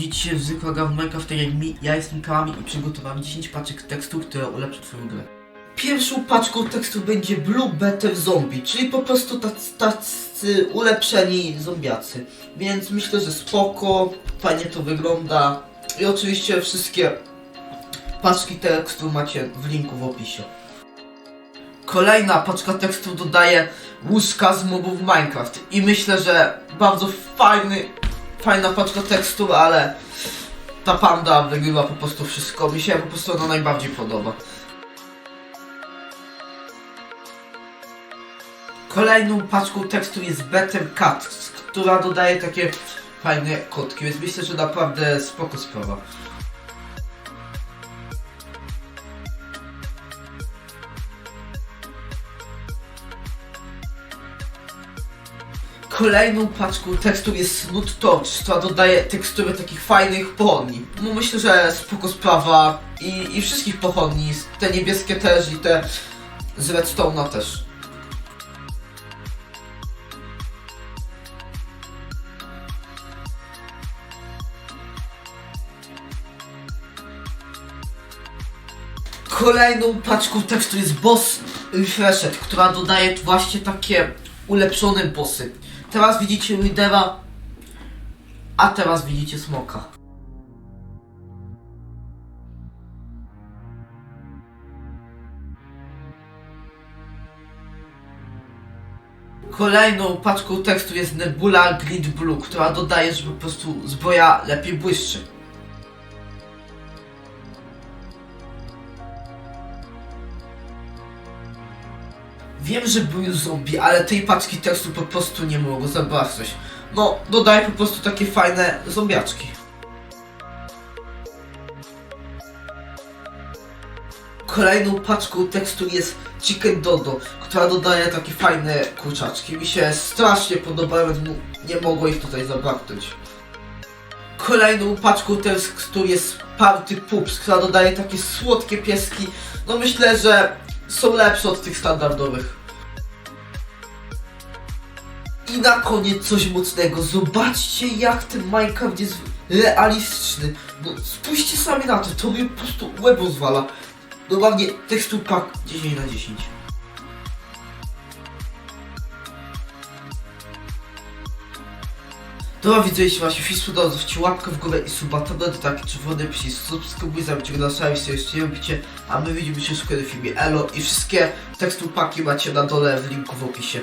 Widzicie, zwykła gra w jak mi, ja jestem Kami i przygotowałem 10 paczek tekstu, które ulepszą twoją grę. Pierwszą paczką tekstu będzie Blue Better Zombie, czyli po prostu tacy, tacy ulepszeni zombiacy. Więc myślę, że spoko, fajnie to wygląda. I oczywiście wszystkie paczki tekstu macie w linku w opisie. Kolejna paczka tekstu dodaje łóżka z mobów Minecraft. I myślę, że bardzo fajny, fajna paczka tekstu, ale ta panda wygrywa po prostu wszystko. Mi się po prostu ona najbardziej podoba. Kolejną paczką tekstu jest Better Cat, która dodaje takie fajne kotki, więc myślę, że naprawdę spoko sprawa. Kolejną paczką tekstu jest Smooth Torch, która dodaje tekstury takich fajnych pochodni. No myślę, że spoko sprawa i, i wszystkich pochodni, te niebieskie też i te z Redstone'a też. Kolejną paczką tekstu jest Boss Refreshed, która dodaje właśnie takie ulepszone bossy. Teraz widzicie Widera, a teraz widzicie Smoka. Kolejną paczką tekstu jest Nebula Grid Blue, która dodaje, że po prostu zbroja lepiej błyszczy. Wiem, że były zombie, ale tej paczki tekstu po prostu nie mogło zobaczyć. No, dodaję po prostu takie fajne zombiaczki. Kolejną paczką tekstu jest Chicken Dodo, która dodaje takie fajne kurczaczki. Mi się strasznie mu- nie mogło ich tutaj zabraknąć. Kolejną paczką tekstu jest Party Pups, która dodaje takie słodkie pieski. No myślę, że są lepsze od tych standardowych. I na koniec coś mocnego. Zobaczcie jak ten Minecraft jest realistyczny. No spójrzcie sami na to, to mnie po prostu łeb rozwala. Normalnie tekstur pak 10 na 10. Widzę, jeśli się film zostawcie łapkę w górę i suba, to będę taki czerwony przycisk. Subskrybuj, go na szali, jeśli jeszcze nie robicie, a my widzimy się w kolejnym filmie. Elo i wszystkie tekstur paki macie na dole w linku w opisie.